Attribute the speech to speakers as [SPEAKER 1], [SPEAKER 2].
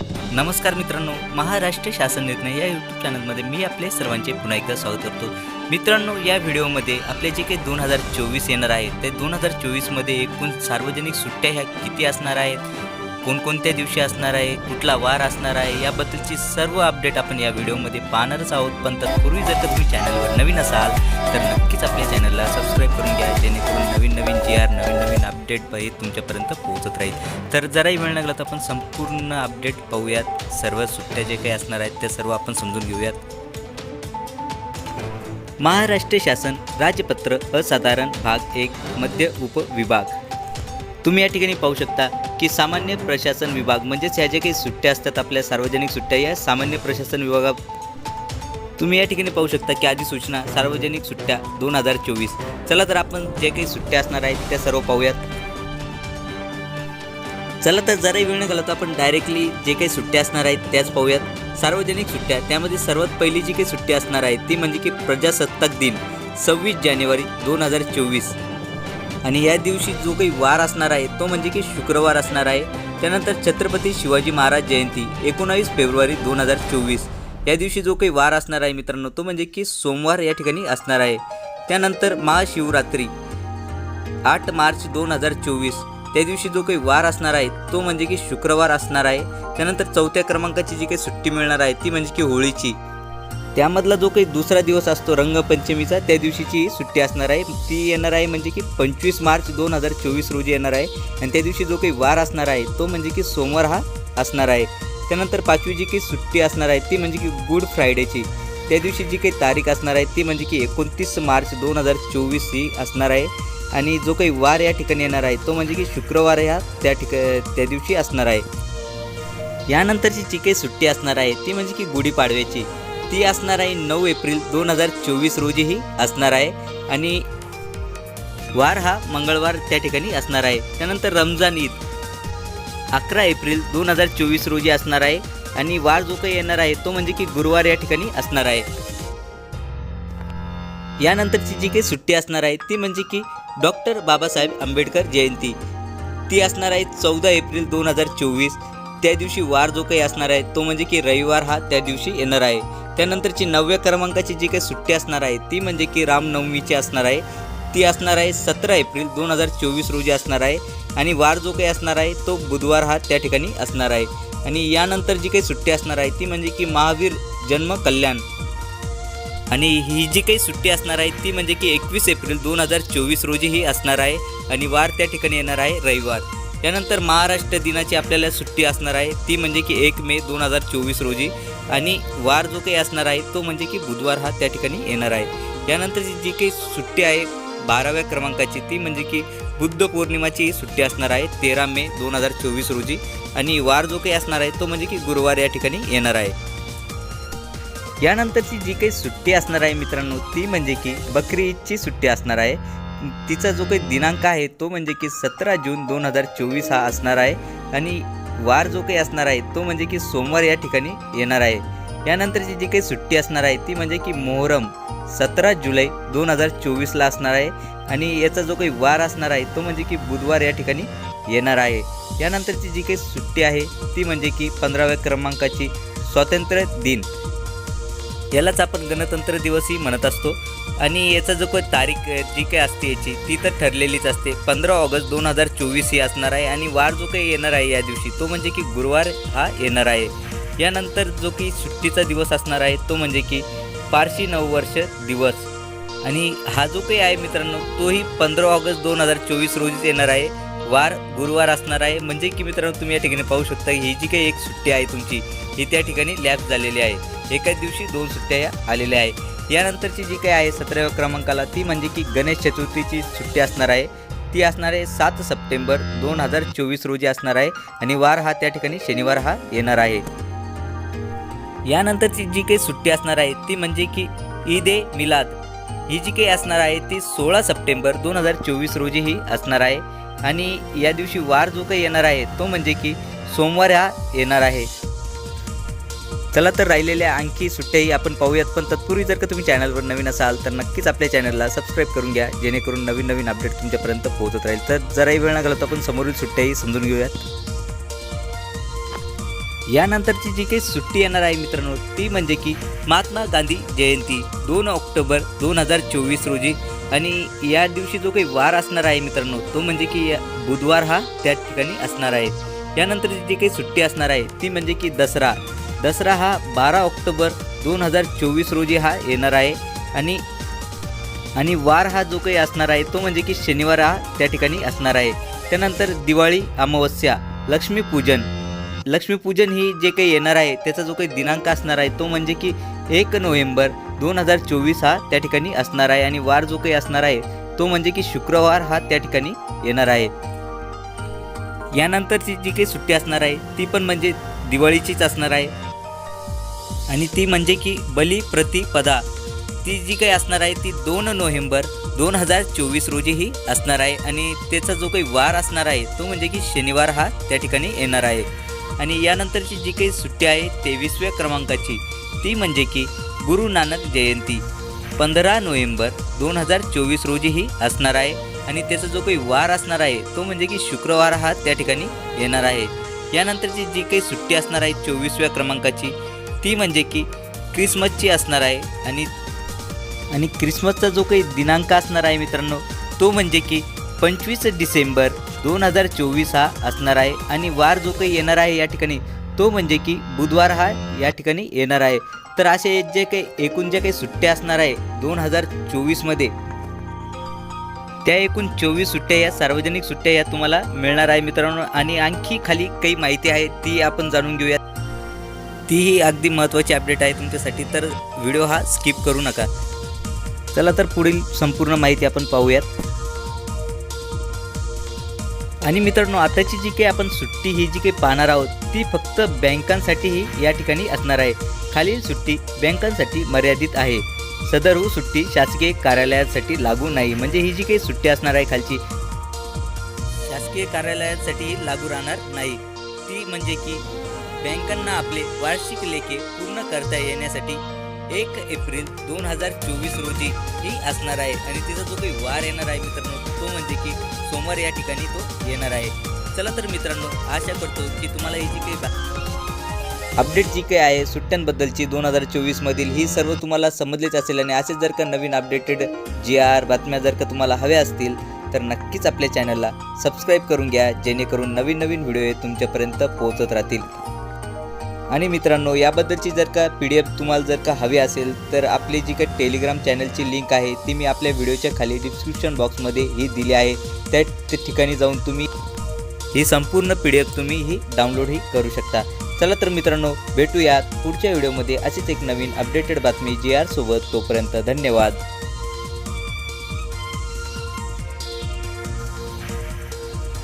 [SPEAKER 1] नमस्कार मित्रांनो महाराष्ट्र शासन निर्णय या यूट्यूब चॅनलमध्ये मी आपले सर्वांचे पुन्हा एकदा स्वागत करतो. मित्रांनो या व्हिडिओमध्ये आपले जे काही दोन हजार चोवीस येणार आहे ते दोन हजार चोवीसमध्ये एकूण सार्वजनिक सुट्ट्या ह्या किती असणार आहेत? कोणकोणत्या दिवशी असणार आहे कुठला वार असणार आहे याबद्दलची सर्व अपडेट आपण या व्हिडिओमध्ये पाहणारच आहोत. पण तत्पूर्वी जर का तुम्ही चॅनलवर नवीन असाल तर नक्कीच आपल्या चॅनलला सबस्क्राईब करून घ्या जेणेकरून नवीन नवीन जी आर नवीन नवीन अपडेट पाहिजे तुमच्यापर्यंत पोहोचत राहील. तर जराही वेळ लागला तर आपण संपूर्ण अपडेट पाहूयात. सर्व सुट्ट्या जे काही असणार आहेत ते सर्व आपण समजून घेऊयात. महाराष्ट्र शासन राजपत्र असाधारण भाग एक मध्य उपविभाग. तुम्ही या ठिकाणी पाहू शकता की सामान्य प्रशासन विभाग म्हणजेच ह्या ज्या काही सुट्ट्या असतात आपल्या सार्वजनिक सुट्ट्या या सामान्य प्रशासन विभागात तुम्ही या ठिकाणी पाहू शकता की अधिसूचना सार्वजनिक सुट्ट्या दोन हजार चोवीस. चला तर आपण जे काही सुट्ट्या असणार आहेत त्या सर्व पाहूयात. चला तर जराही वेळ न तर आपण डायरेक्टली जे काही सुट्ट्या असणार आहेत त्याच पाहूयात. सार्वजनिक सुट्ट्या त्यामध्ये सर्वात पहिली जी काही सुट्टी असणार आहे ती म्हणजे की प्रजासत्ताक दिन सव्वीस जानेवारी दोन हजार चोवीस. आणि या दिवशी जो काही वार असणार आहे तो म्हणजे की शुक्रवार असणार आहे. त्यानंतर छत्रपती शिवाजी महाराज जयंती एकोणावीस फेब्रुवारी दोन हजार चोवीस. या दिवशी जो काही वार असणार आहे मित्रांनो तो म्हणजे की सोमवार या ठिकाणी असणार आहे. त्यानंतर महाशिवरात्री आठ मार्च दोन हजार चोवीस. त्या दिवशी जो काही वार असणार आहे तो म्हणजे की शुक्रवार असणार आहे. त्यानंतर चौथ्या क्रमांकाची जी काही सुट्टी मिळणार आहे ती म्हणजे की होळीची. त्यामधला जो काही दुसरा दिवस असतो रंगपंचमीचा त्या दिवशीची सुट्टी असणार आहे. ती येणार आहे म्हणजे की पंचवीस मार्च दोन हजार चोवीस रोजी येणार आहे. आणि त्या दिवशी जो काही वार असणार आहे तो म्हणजे की सोमवार हा असणार आहे. त्यानंतर पाचवी जी काही सुट्टी असणार आहे ती म्हणजे की गुड फ्रायडेची. त्या दिवशी जी काही तारीख असणार आहे ती म्हणजे की एकोणतीस मार्च दोन हजार चोवीस ही असणार आहे. आणि जो काही वार या ठिकाणी येणार आहे तो म्हणजे की शुक्रवार ह्या त्या ठिका त्या दिवशी असणार आहे. यानंतरची जी काही सुट्टी असणार आहे ती म्हणजे की गुढीपाडव्याची. ती असणार आहे नऊ एप्रिल दोन हजार चोवीस रोजीही असणार आहे. आणि वार हा मंगळवार त्या ठिकाणी असणार आहे. त्यानंतर रमजान ईद अकरा एप्रिल दोन हजार चोवीस रोजी असणार आहे. आणि वार जो काही येणार आहे तो म्हणजे की गुरुवार या ठिकाणी असणार आहे. यानंतरची जी काही सुट्टी असणार आहे ती म्हणजे की डॉक्टर बाबासाहेब आंबेडकर जयंती. ती असणार आहे चौदा एप्रिल दोन हजार चोवीस. त्या दिवशी वार जो काही असणार आहे तो म्हणजे की रविवार हा त्या दिवशी येणार आहे. त्यानंतरची नवव्या क्रमांकाची जी काही सुट्टी असणार आहे ती म्हणजे की रामनवमीची असणार आहे. ती असणार आहे सतरा एप्रिल दोन हजार चोवीस रोजी असणार आहे आणि वार जो काही असणार आहे तो बुधवार हा त्या ठिकाणी असणार आहे. आणि यानंतर जी काही सुट्टी असणार आहे ती म्हणजे की महावीर जन्म कल्याण. आणि ही जी काही सुट्टी असणार आहे ती म्हणजे की एकवीस एप्रिल दोन हजार चोवीस रोजी ही असणार आहे आणि वार त्या ठिकाणी येणार आहे रविवार. त्यानंतर महाराष्ट्र दिनाची आपल्याला सुट्टी असणार आहे ती म्हणजे की एक मे दोन हजार चोवीस रोजी. आणि वार जो काही असणार आहे तो म्हणजे की बुधवार हा त्या ठिकाणी येणार आहे. यानंतरची जी काही सुट्टी आहे बाराव्या क्रमांकाची ती म्हणजे की बुद्ध पौर्णिमाची ही सुट्टी असणार आहे तेरा मे दोन हजार चोवीस रोजी. आणि वार जो काही असणार आहे तो म्हणजे की गुरुवार या ठिकाणी येणार आहे. यानंतरची जी काही सुट्टी असणार आहे मित्रांनो ती म्हणजे की बकरी ईदची सुट्टी असणार आहे. तिचा जो काही दिनांक आहे तो म्हणजे की सतरा जून दोन हजार चोवीस हा असणार आहे. आणि वार जो काही असणार आहे तो म्हणजे की सोमवार या ठिकाणी येणार आहे. यानंतरची जी काही सुट्टी असणार आहे ती म्हणजे की मोहरम सतरा जुलै दोन हजार चोवीसला असणार आहे आणि याचा जो काही वार असणार आहे तो म्हणजे की बुधवार या ठिकाणी येणार आहे. यानंतरची जी काही सुट्टी आहे ती म्हणजे की पंधराव्या क्रमांकाची स्वातंत्र्य दिन. यालाच आपण गणतंत्र दिवसही म्हणत असतो. आणि याचा जो काही तारीख जी काही असते याची ती तर ठरलेलीच असते. पंधरा ऑगस्ट दोन हजार चोवीस ही असणार आहे आणि वार जो काही येणार आहे या दिवशी तो म्हणजे की गुरुवार हा येणार आहे. यानंतर जो की सुट्टीचा दिवस असणार आहे तो म्हणजे की पारशी नववर्ष दिवस. आणि हा जो काही आहे मित्रांनो तोही पंधरा ऑगस्ट दोन हजार चोवीस रोजीच येणार आहे. वार गुरुवार असणार आहे. म्हणजे की मित्रांनो तुम्ही या ठिकाणी पाहू शकता ही जी काही एक सुट्टी आहे तुमची ही त्या ठिकाणी लॅप झालेली आहे. एकाच दिवशी दोन सुट्ट्या या आलेल्या आहे. यानंतरची जी काही आहे सतराव्या क्रमांकाला ती म्हणजे की गणेश चतुर्थीची सुट्टी असणार आहे. ती असणार आहे सात सप्टेंबर दोन हजार चोवीस रोजी असणार आहे आणि वार हा त्या ठिकाणी शनिवार हा येणार आहे. यानंतरची जी काही सुट्टी असणार आहे ती म्हणजे की ईद ए मिलाद. ही जी काही असणार आहे ती सोळा सप्टेंबर दोन हजार चोवीस रोजी ही असणार आहे. आणि या दिवशी वार जो काही येणार आहे तो म्हणजे की सोमवार हा येणार आहे. चला तर राहिलेल्या आणखी सुट्ट्याही आपण पाहूयात. पण तत्पूर्वी जर का तुम्ही चॅनलवर नवीन असाल तर नक्कीच आपल्या चॅनलला सबस्क्राईब करून घ्या जेणेकरून नवीन नवीन अपडेट तुमच्यापर्यंत पोहोचत राहील. तर जराही वेळ न घालवता आपण समोरील सुट्ट्याही समजून घेऊयात. यानंतरची जी काही सुट्टी येणार आहे मित्रांनो ती म्हणजे की महात्मा गांधी जयंती दोन ऑक्टोबर दोन हजार चोवीस रोजी. आणि या दिवशी जो काही वार असणार आहे मित्रांनो तो म्हणजे की बुधवार हा त्या ठिकाणी असणार आहे. यानंतर जी काही सुट्टी असणार आहे ती म्हणजे की दसरा. दसरा हा बारा ऑक्टोबर दोन हजार चोवीस रोजी हा येणार आहे. आणि आणि वार हा जो काही असणार आहे तो म्हणजे की शनिवार हा त्या ठिकाणी असणार आहे. त्यानंतर दिवाळी अमावस्या लक्ष्मीपूजन लक्ष्मीपूजन ही जे काही येणार आहे त्याचा जो काही दिनांक असणार आहे तो म्हणजे की एक नोव्हेंबर दोन हजार चोवीस हा त्या ठिकाणी असणार आहे. आणि वार जो काही असणार आहे तो म्हणजे की शुक्रवार हा त्या ठिकाणी येणार आहे. यानंतरची जी काही सुट्टी असणार आहे ती पण म्हणजे दिवाळीचीच असणार आहे. आणि ती म्हणजे की बली प्रतिपदा ती जी काही असणार आहे ती दोन नोव्हेंबर दोन हजार चोवीस रोजी ही असणार आहे आणि त्याचा जो काही वार असणार आहे तो म्हणजे की शनिवार हा त्या ठिकाणी येणार आहे. आणि यानंतरची जी काही सुट्टी आहे तेवीसव्या क्रमांकाची ती म्हणजे की गुरु नानक जयंती पंधरा नोव्हेंबर दोन हजार चोवीस रोजी ही असणार आहे आणि त्याचा जो काही वार असणार आहे तो म्हणजे की शुक्रवार हा त्या ठिकाणी येणार आहे. यानंतरची जी काही सुट्टी असणार आहे चोवीसव्या क्रमांकाची ती म्हणजे की क्रिसमसची असणार आहे आणि आणि क्रिसमसचा जो काही दिनांक असणार आहे मित्रांनो तो म्हणजे की पंचवीस डिसेंबर दोन हजार चोवीस हा असणार आहे आणि वार जो काही येणार आहे या ठिकाणी तो म्हणजे की बुधवार हा या ठिकाणी येणार आहे. तर असे जे काही एकूण ज्या काही सुट्ट्या असणार आहे दोन हजार चोवीसमध्ये त्या एकूण चोवीस सुट्ट्या या सार्वजनिक सुट्ट्या या तुम्हाला मिळणार आहे मित्रांनो. आणि आणखी खाली काही माहिती आहे ती आपण जाणून घेऊया तीही अगदी महत्त्वाची अपडेट आहे तुमच्यासाठी तर व्हिडिओ हा स्किप करू नका. चला तर पुढील संपूर्ण माहिती आपण पाहूयात. आणि मित्रांनो आताची जी काही आपण सुट्टी ही जी काही पाहणार आहोत ती फक्त बँकांसाठीही या ठिकाणी असणार आहे. खालील सुट्टी बँकांसाठी मर्यादित आहे. सदर हो सुट्टी शासकीय कार्यालयासाठी लागू नाही. म्हणजे ही जी काही सुट्टी असणार आहे खालची शासकीय कार्यालयासाठी लागू राहणार नाही. ती म्हणजे की बँकांना आपले वार्षिक लेखे पूर्ण करता येण्यासाठी एक एप्रिल दोन हजार चोवीस रोजी ही असणार आहे. आणि तिचा जो काही वार येणार आहे मित्रांनो तो म्हणजे की सोमवार या ठिकाणी तो येणार आहे. चला तर मित्रांनो आशा करतो की तुम्हाला ही जी काही अपडेट जी काही आहे सुट्ट्यांबद्दलची दोन हजार चोवीसमधील ही सर्व तुम्हाला समजलेच असेल. आणि असेच जर का नवीन अपडेटेड जी आर बातम्या जर का तुम्हाला हव्या असतील तर नक्कीच आपल्या चॅनलला सबस्क्राईब करून घ्या जेणेकरून नवीन नवीन व्हिडिओ हे तुमच्यापर्यंत पोहोचत राहतील. आणि मित्रांनो याबद्दलची जर का पी डी एफ तुम्हाला जर का हवी असेल तर आपली जी काही टेलिग्राम चॅनलची लिंक आहे ती मी आपल्या व्हिडिओच्या खाली डिस्क्रिप्शन बॉक्समध्ये ही दिली आहे. त्या त्या ठिकाणी जाऊन तुम्ही ही संपूर्ण पी डी एफ तुम्ही ही डाउनलोडही करू शकता. चला तर मित्रांनो भेटूयात पुढच्या व्हिडिओमध्ये अशीच एक नवीन अपडेटेड बातमी जी आर सोबत. तोपर्यंत धन्यवाद.